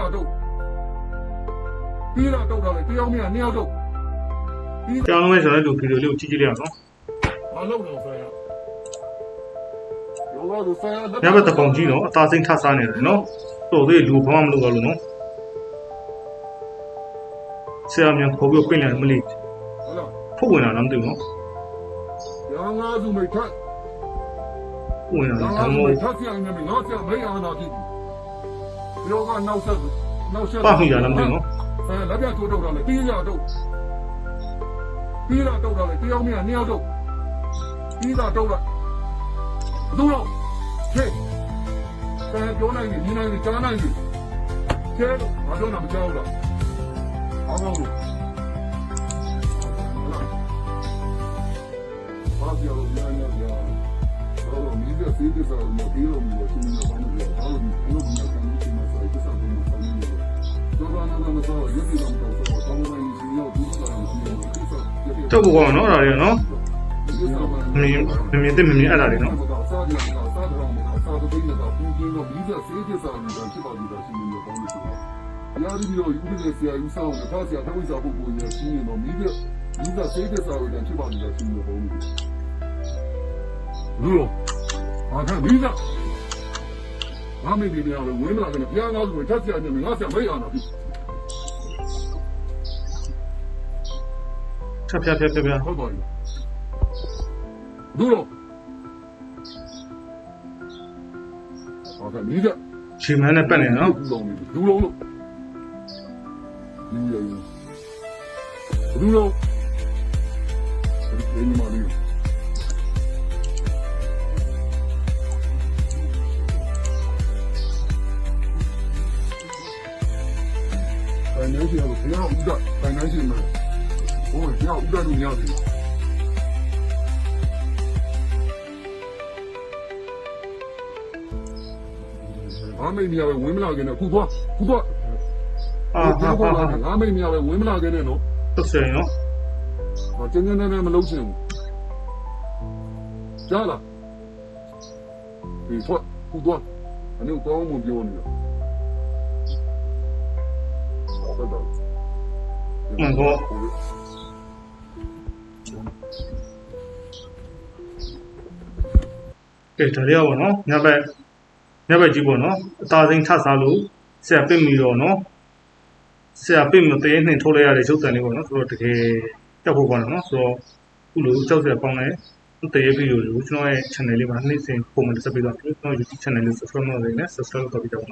တာတော့ပြီးတာတော့တယ်တယောက်မြနှစ်ယောက်တော့ပြီးကြောင်းလုံးမဲ့ဆိုတော့ဒီဗီဒီယိုလေးကိုကြည့်ကြည့်လိုက်အောင်နော်မလုပ်တော့ဆိုင်ရရောတော့ဆိုင်ရညဘက်တပုံကြီးနော်အသားစိမ့်ထဆားနေတယ်နော်တော်သေးလူဘာမှမလုပ်တော့လို့နော်ဆရာမြန်ခေါ်ပြီးပင့်လိုက်မလို့ဟုတ်လားဖုတ်ဝင်လာတော့မသိဘူးနော်ရောင်းငါစုမိထက်ဖုတ်ဝင်လာရောတယ်င်းငါဒါစုမှမမိဟုတ်ထက်ပြန်နေပြီငါဆက်မိအောင်တာဖြစ်ပြီရောကနော က်ဆက်နောက်ဆက်ပတ်မိရလားမသိဘူးနော်ဆိုင်လက်ပြချိုးတော့တယ်ပြီးရတော့ပြီးတာတော့တယ်တယောက်မြနှစ်ယောက်တော့ပြီးတာတော့တယ်ဘသူတော့ဟေးဆိုင်ပြောနိုင်ပြီညီနိုင်ပြီကြားနိုင်ပြီကျဲတော့မပြောတာမကြောက်တော့အောင်းအောင်လို့ဘာပြောလို့ညာညာညာတော့မိတဲ့စေးတဲ့စားလို့ပြီးတော့မျိုးချင်းနေတာဘာလို့လဲဘာလို့ဘလို့ညာကန်နေမှာဆိုင်တဲ့စားလို့ဆိုင်နေတယ်တော့ဘာနာနာတော့ရုပ်ရည်တော့တော့တော့ဘာလို့လဲရောဒီစားလို့ရှိနေ တယ်တောက်ဖို့ကောင်းနော်အဲ့ဒါတွေနော်မမြင်မမြင်တဲ့မမြင်အဲ့ဒါတွေနော်စားကြတာစားကြတာစားတော့ဘယ်နဲ့တော့ပြင်းပြင်းတော့ပြီးတဲ့စေးတဲ့စားလို့ဖြစ်ပါလိမ့်မယ်ရှင်မျိုးကောင်းလို့ဆိုတာရာဒီမျိုးယူပြီးဆရာယူဆောင်တော့ဆရာတော့ဝိစာပုဂ္ဂိုလ်ရဲ့ရှင်းနေတော့မိတဲ့မိတဲ့စေးတဲ့စားလို့ဖြစ်ပါလိမ့်မယ်ရှင်မျိုးကောင်းလို့လူအားကမိတဲ့ ငါမေးပြီးနေရတယ်ဝင်းလာတယ်ဘုရားငါ့ကိုထက်ဆရာနေငါဆရာမေးရတာပြီဖြတ်ဖြတ်ဖြတ်ဖြတ်ဖြတ်ဟုတ်ပါပြီလူတော့အားကမိတဲ့ရှီမန်းနဲ့ပတ်နေနော်လူလုံးလို့လူရည်လူလုံးဒီမှာလေး ဖိုင်နန်ရှယ်ကိုဘယ်အောင်ဥဒဖိုင်နန်ရှယ်မှာဟိုဘယ်အောင်ဥဒလို့မရတယ်ဘာမေးမြာပဲဝင်မလာခင်တော့ခုသွားခုသွားအာအာဟာဟာဟာဟာဟာငါမိတ်မြပဲဝင်မလာခဲ့နဲ့နော် tức sợi nó ဟောကျင်းကျင်းနဲ့နဲ့မလုံးချင်ဘူးကြားလားဒီထွက်ခုသွားအနေကောင်းမှပြောနေတာဟုတ်တော့ မှန်တော့ကဲဒါလေးရောနော်ညဘက်ညဘက်ကြီးပေါ့နော်အသားစိမ့်ထစားလို့ဆရာပင့်ပြီးတော့နော်ဆရာပင့်မသေးနှင်ထုတ်လိုက်ရတဲ့ရုပ်တံလေးပေါ့နော်ဆိုတော့တကယ်ကြောက်ဖို့ကောင်းတယ်နော်ဆိုတော့ခုလိုကြောက်စရာကောင်းတဲ့တရေဗီဒီယိုတွေကိုကျွန်တော်ရဲ့ channel လေးမှာနေ့စဉ်ပုံမှန်တက်ပေးသွားတယ်ကျွန်တော် YouTube channel လေး subscribe လုပ်နေနဲ့ subscribe လုပ်တော့ပြီးတော့